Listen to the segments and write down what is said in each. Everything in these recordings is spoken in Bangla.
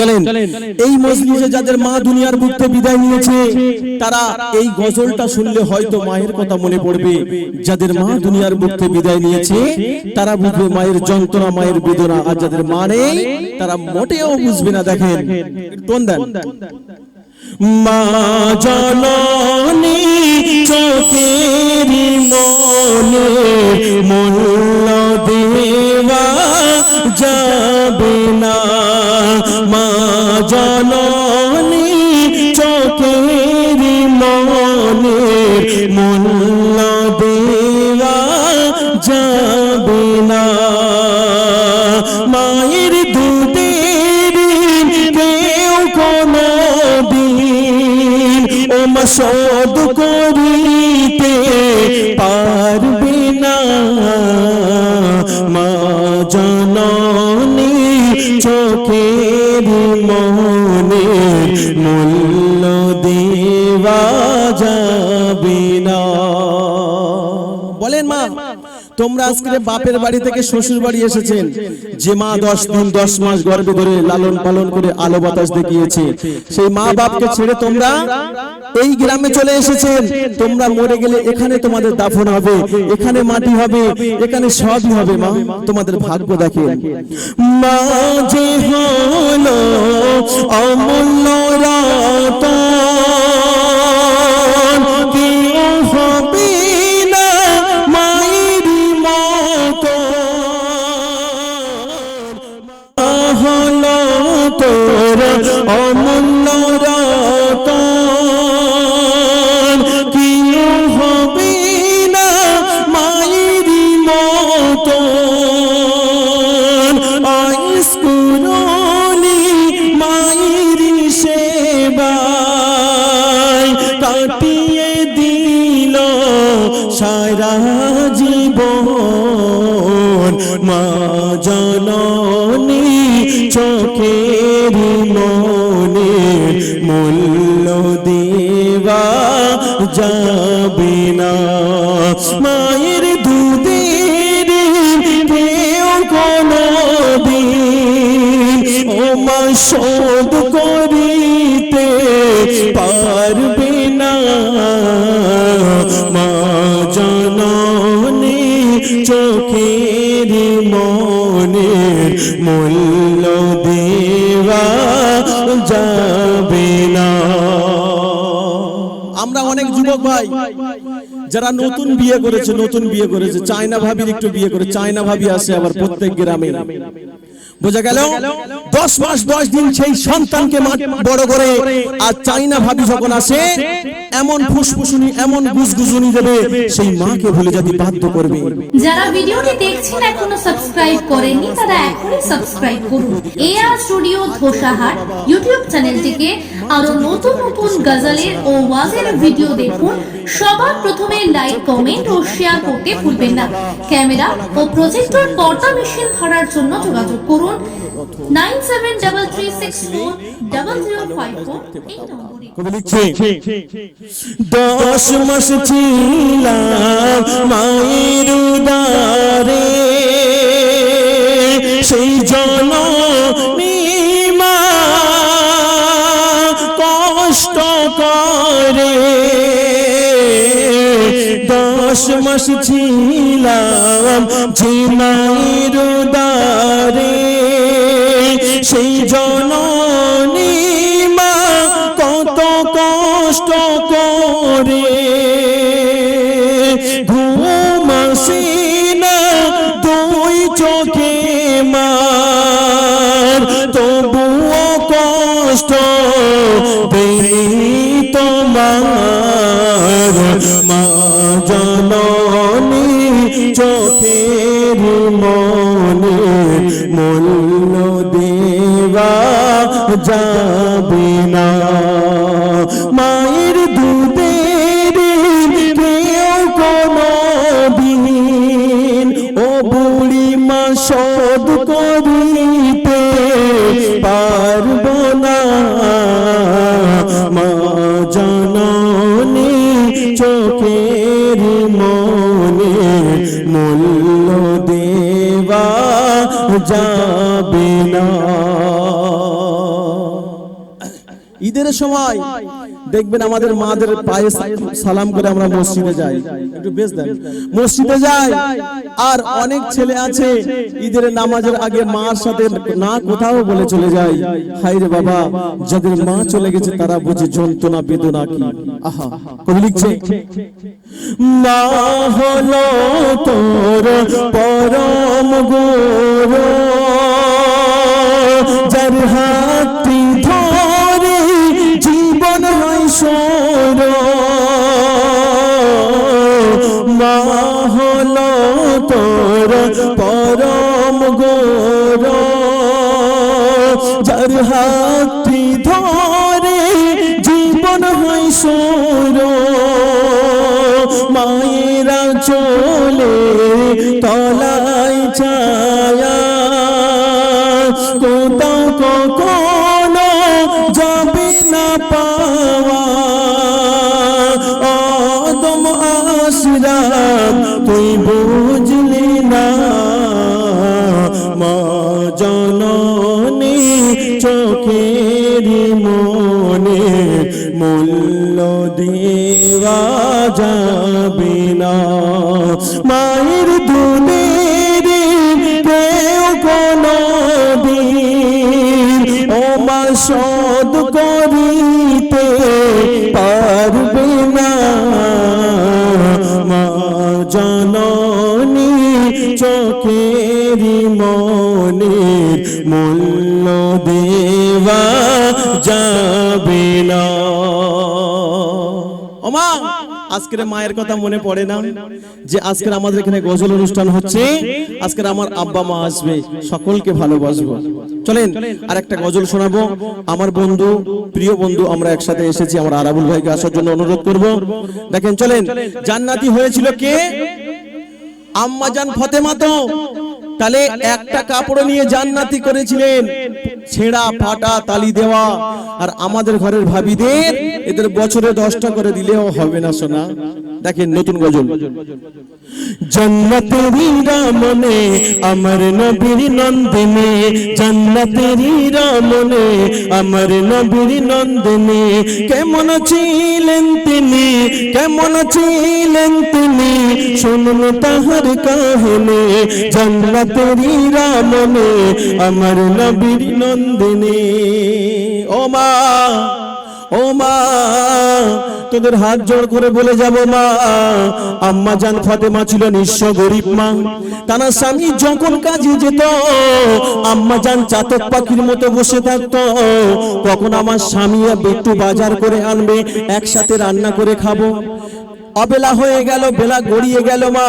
চলেন। এই মজলিসে যাদের মা দুনিয়ার বুকতে বিদায় নিয়েছে তারা এই গজলটা শুনলে হয়তো মায়ের কথা মনে পড়বে। যাদের মা দুনিয়ার বুকতে বিদায় নিয়েছে তারা বুঝবে মায়ের যন্ত্রণা মায়ের বেদনা। আর যাদের মা নেই তারা মোটেও বুঝবে না। দেখেন টোন দেন? মা জননী চোখের মনে মূল্য দেওয়া যাবে না। জননী চোখের মনে মূল্য দেওয়া যাবে না। মায়ের দুধের কেউ কোনো দিন ও মসদ করিতে পারবে না। মা জননী চোখের মনে মূল্য দেওয়া যাবে না। বলেন মা। তোমরা আজকে বাপের বাড়ি থেকে শ্বশুর বাড়ি এসেছেন। যে মা দশ দিন দশ মাস গর্ভে ধরে লালন পালন করে আলো বাতাস দেখিয়েছে। সেই মা বাপকে ছেড়ে তোমরা এই গ্রামে চলে এসেছেন। তোমরা মরে গেলে এখানে তোমাদের দাফন হবে। এখানে মাটি হবে। এখানে সবই হবে মা। তোমাদের ভাগ্য দেখে মা যে হলো অমূল্য রতন কেউ চোখের মনে মূল্য দেওয়া যাবে না। মায়ের দুধের কেউ কোনো দিন ও মা চোখের মনে মূল্য দেওয়া যাবে না। আমরা অনেক যুবক ভাই, যারা নতুন বিয়ে করেছে, নতুন বিয়ে করেছে, চায়না ভাবির একটু বিয়ে করে, চায়না ভাবি আসে আবার প্রত্যেক গ্রামে। বোঝা গেল? দশ মাস, দশ দিন সেই সন্তানকে বড় করে, আর চাইনা ভাবি যখন আসে এমন ফুসফুসুনি, এমন গুজগুজুনি দেবে, সেই মাকে ভুলে যেতে বাধ্য করবে। যারা ভিডিওটি দেখছেন এখনও সাবস্ক্রাইব করেননি, তারা এখনই সাবস্ক্রাইব করুন। এআর স্টুডিও ধোসাহাট ইউটিউব চ্যানেলটিকে আরও নতুন নতুন গজলের ও ওয়াজের ভিডিও দেখুন। সবার প্রথমে লাইক কমেন্ট ও শেয়ার করতে ভুলবেন না। ক্যামেরা ও প্রজেক্টর পর্দা মেশিন ভাড়ার জন্য যোগাযোগ করুন। Nine seven double three six four double zero five four এই নম্বরে। কবি লিখছে দশ মাস ছিলাম মায়ের উদারে সেই জন মা কষ্ট করে। দশ মাস ছিলাম যে মায়ের উদারে সেই জননী মা কত কষ্ট করে যাবে না। মায়ের দুধের কেউ কোনো দিন ও মা শোধ করিতে পারব না। মা জননী চোখের মনে মূল্য দেওয়া যাবে না। ঈদের সময় দেখবেন আমাদের মাদের পায়ে সালাম করে আমরা মসজিদে যাই। একটু বেশ দেন। মসজিদে যাই আর অনেক ছেলে আছে, ঈদের নামাজের আগে মার সাথে না কোথাও বলে চলে যায় হাই রে বাবা, যাদের মা চলে গেছে তারা বুঝে যন্ত্রণা, বেদনা কি। আহা, কবি লিখছে, মা হলো তোর পরম গুরু, যার সর মা তোর পরম গুরু। যার হাতটি ধরে জীবন হয় সর। মায়েরা চলে তলায় ছায়া মনে মূল্য দেওয়া যাবে মূল্য দেওয়া যাবে না। ওমা, আজকের মায়ের কথা মনে পড়ে না যে আজকের আমাদের এখানে গজল অনুষ্ঠান হচ্ছে, আজকের আমার আব্বা মা আসবে, সকলকে ভালোবাসবো। চলেন আর একটা গজল শোনাবো। আমার বন্ধু, প্রিয় বন্ধু, আমরা একসাথে এসেছি, আমার আরাবুল ভাইকে আসার জন্য অনুরোধ করব। দেখেন, চলেন, জান্নাতি হয়েছিল কে? আম্মা জান ফতেমা তো তাহলে একটা কাপড় নিয়ে জান্নাতি করেছিলেন। ছেঁড়া ফাটা তালি দেওয়া। আর আমাদের ঘরের ভাবিদের এদের বছরে দশটা করে দিলেও হবে না সোনা। দেখেন নতুন গজল। জন্নতেরি রামনে আমার নবীর নন্দিনী। জন্নতেরি রামনে আমার নবীর নন্দিনী। কেমন ছিলেন তিনি? কেমন ছিলেন তিনি শুনুন তাহার কাহিনী, জন্নতেরি রামনে আমার নবীর নন্দিনী। ও মা ও মা, তোদের হাত জোড় করে বলে যাব মা। আম্মা জান ফাতেমা ছিল নিঃস্ব গরিব মা। তারা স্বামী যখন কাজে যেত, আম্মা জান চাতক পাখির মতো বসে থাকতো। কখন আমার স্বামী একটু বাজার করে আনবে, একসাথে রান্না করে খাব। অবেলা হয়ে গেল, বেলা গড়িয়ে গেল মা।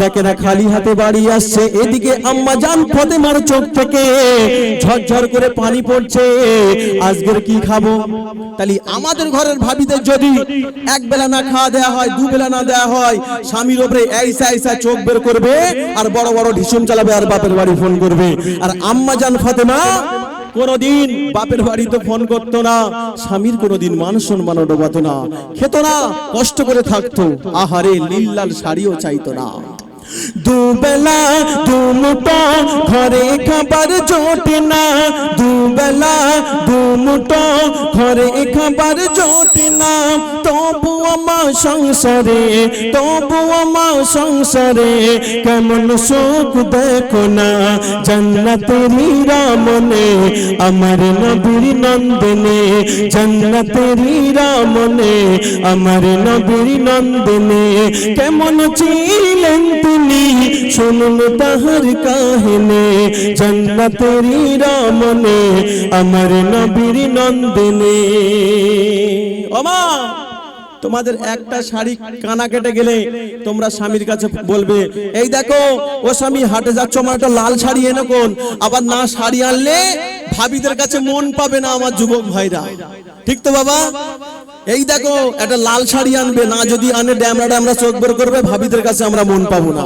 দেখে না খালি হাতে বাড়ি আসছে। এদিকে আম্মা জান ফতেমার চোখ থেকে। ঝরঝর করে পানি পড়ছে। আজকের কি খাব? তাহলে আমাদের ঘরের ভাবিদের যদি এক বেলা না খাওয়া দেয়া হয় দু বেলা না দেওয়া হয়, স্বামীর ওপরে এইসা এইসা চোখ বের করবে আর বড় বড় ঢিসুম চালাবে আর বাপের বাড়ি ফোন করবে। আর আম্মা জান ফাতেমা কোনদিন বাপের বাড়িতে ফোন করতো না, স্বামীর কোনদিন মান সম্মান ডোবাতো না। খেত না, কষ্ট করে থাকতো। আহারে নীল লাল শাড়িও চাইতো না। দুবেলা দুমুটো ঘরে খাবার জোটে না। দুবেলা দুমুটো ঘরে খাবার জোটে না। তবু আমার সংসারে, তবু আমার সংসারে কেমন সুখ দেখো না। জন্নতেরি রামনে, আমার নবীর নন্দনে। জন্নতেরি রামনে, আমার নবীর নন্দনে। কেমন ছিলেন তিনি? শুনুন তাহার কাহিনী। জন্নতেরি রামনে আমার নবীর নন্দনে। ওমা, তোমাদের একটা শাড়ি কানা কেটে গেলে তোমরা স্বামীর কাছে বলবে, এই দেখো, ও স্বামী হাটে যাচ্ছ আমার একটা লাল শাড়ি এনে কোন? আবার না শাড়ি আনলে ভাবিদের কাছে মন পাবে না আমার যুবক ভাইরা। ঠিক তো বাবা? এই দেখো, একটা লাল শাড়ি আনবে, না যদি আনে ড্যামরা ড্যামরা চোখ বের করবে, ভাবিদের কাছে আমরা মন পাবো না।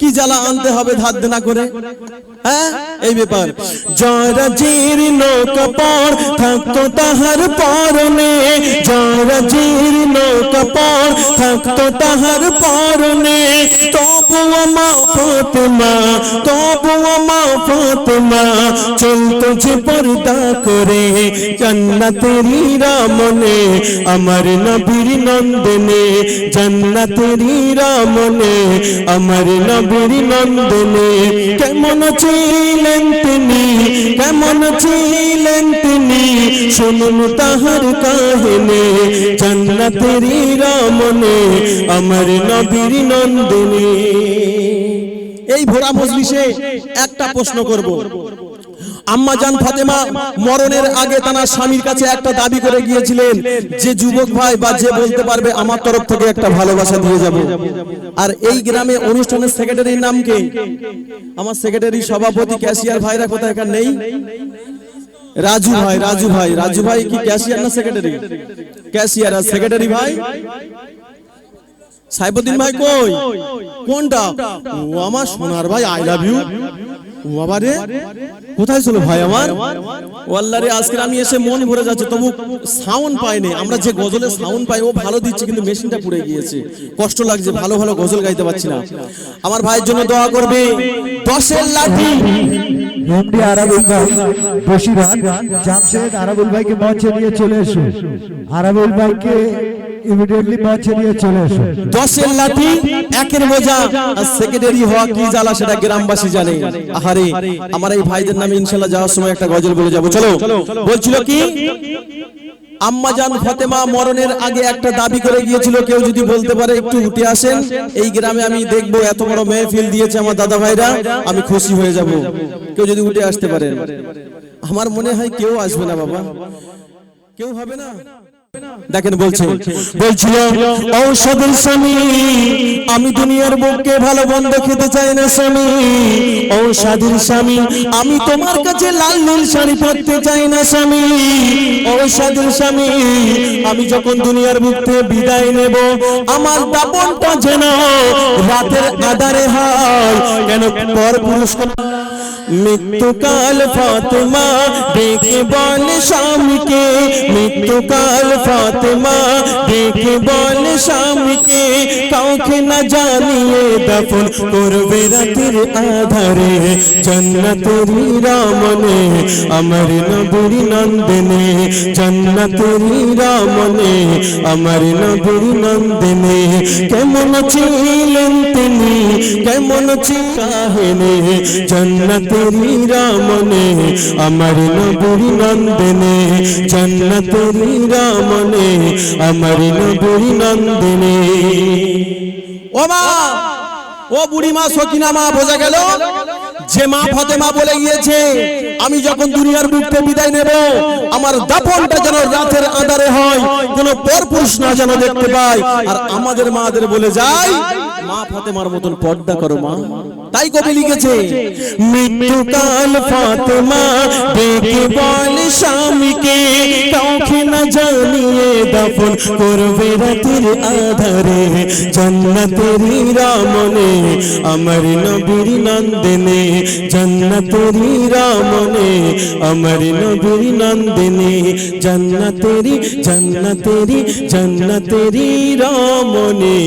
কি জ্বালা আনতে হবে ধার দেনা করে? হ্যাঁ? এই ব্যাপার। যারা জীর্ণ কাপড় থাকতো তাহার পরনে জীর্ণ কাপড় থাকতো তাহার পরনে, তবু মা ফাতেমা, তবু মা ফাতেমা, চলতো যে পর্দা করে জান্নাতেরই রামনে, আমার নবীর নন্দনে জান্নাতেরই রামনে, আমার নবীর নন্দনে, কেমন ছিলেন তিনি? কেমন ছিলেন তিনি? শুনুন তাহার কাহিনী জান্নাতেরই রামনে আমার নবীর নন্দনে। এই ভোরা মজলিসে একটা প্রশ্ন করব। আম্মা জান ফাতেমা মরণের আগে তার স্বামীর কাছে একটা দাবি করে গিয়েছিলেন যে যুবক ভাই বা যে বলতে পারবে আমার তরফ থেকে একটা ভালোবাসা দিয়ে যাব। আর এই গ্রামে অনুষ্ঠানের সেক্রেটারির নাম কে? আমার সেক্রেটারি সভাপতি ক্যাশিয়ার ভাইরা কোথায় এখানে নেই। রাজু ভাই রাজু ভাই রাজু ভাই কি ক্যাশিয়ার না সেক্রেটারি ক্যাশিয়ার আর সেক্রেটারি ভাই? সাইবুদ্দিন ভাই কই? কোনটা? ও আমার সোনার ভাই আই লাভ ইউ কোথায় ভাই আমার? আজকে আমি এসে মন ভরে যাচ্ছে, তবু সাউন্ড পাইনি আমরা যে গজলে সাউন্ড পাই, ও ভালো দিচ্ছে, কিন্তু মেশিনটা পুড়ে গিয়েছে। কষ্ট লাগছে, ভালো ভালো গজল গাইতে পারছি না। আমার ভাইয়ের জন্য দোয়া করবে। দশের লাঠি। আরাবুল ভাইকে চলে এসো। আরাবুল ভাইকে ইমিডিয়েটলি মঞ্চে নিয়ে চলে এসো দশের লাঠি একের বোঝা আর সেক্রেটারি হওয়া কি জ্বালা সেটা গ্রামবাসী জানে। আহারে আমার এই ভাইদের নামে ইনশাল্লাহ যাওয়ার সময় একটা গজল বলে যাব। চলো বলছিল কি আম্মাজান ফাতেমা মরণের আগে একটা দাবি করে গিয়েছিল কেউ যদি বলতে পারে একটু উঠে আসেন এই গ্রামে আমি দেখব এত বড় মেহফিল দিয়েছে আমার দাদা ভাইরা আমি খুশি হয়ে যাব। কেউ যদি উঠে আসতে পারেন। আমার মনে হয় কেউ আসবে না বাবা। কেউ হবে না? দেখেন বলছে বলছিল ঔষধের স্বামী আমি দুনিয়ার বুককে ভালো বন্ধ খেতে চাই না স্বামী। ঔষধের স্বামী আমি তোমার কাছে লাল নীল শাড়ি পরতে চাই না স্বামী। ঔষধের স্বামী আমি যখন দুনিয়ার বুক থেকে বিদায় নেব আমার দাপনটা যেন রাতের আধারে হয়। কেন পর পুরুষ কোন মৃত্যুকাল ফাতেমা ডেকে বল স্বামীকে। মৃত্যুকাল ফাতেমা ডেকে বল স্বামীকে। কাউকে না জানিয়ে দাফন করবে রাতের আধারে। জন্নতেরি রামনে, আমার নবীর নন্দনে। জন্নতেরি রামনে, আমার নবীর নন্দনে। কেমন ছিলেন তিনি, কেমন ছিলেন জন্নতেরি রামনে আমার নন্দনে রামনে আমার নন্দনে। ও মা, ও সকিনা মা, বোঝা গেল? যে মা ফতেমা বলে গিয়েছে, আমি যখন দুনিয়ার বুকতে বিদায় নেব, আমার দাপনটা যেন রাতের আধারে হয় কোন পরপুরুষ না যেন দেখতে পাই আর আমাদের মাদের বলে যায়, মা ফতেমার মতন পর্দা করো মা। তাই কবি লিখেছে মৃত্যুকাল ফাতেমা ডেকে বল স্বামীকে কাউকে না জানিয়ে দাফন করবে রাতের আধারে, জন্নতেরি রামনে আমার নবীর নন্দনে, জন্নতেরি রামনে আমার নবীর নন্দনে, জন্নতেরি জন্নতেরি জন্নতেরি রামনে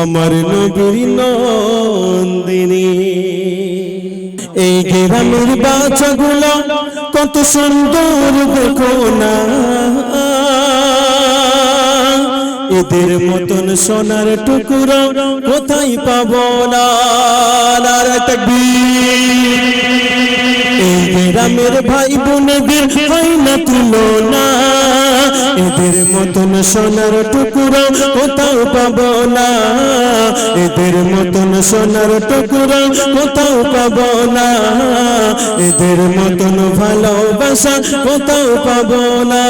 আমার নবীর নন্দিনী। এই গ্রামের বাচ্চাগুলো কত সুন্দর দেখো না। এদের মতন সোনার টুকুরা কোথায় পাব না। এই গ্রামের ভাই বোনদের হয় না তুলনা। এদের মতন সোনার টুকুরা কোথাও পাব না। এদের মতন সোনার টুকুরা কোথাও পাব না। এদের মতন ভালোবাসা কোথাও পাব না।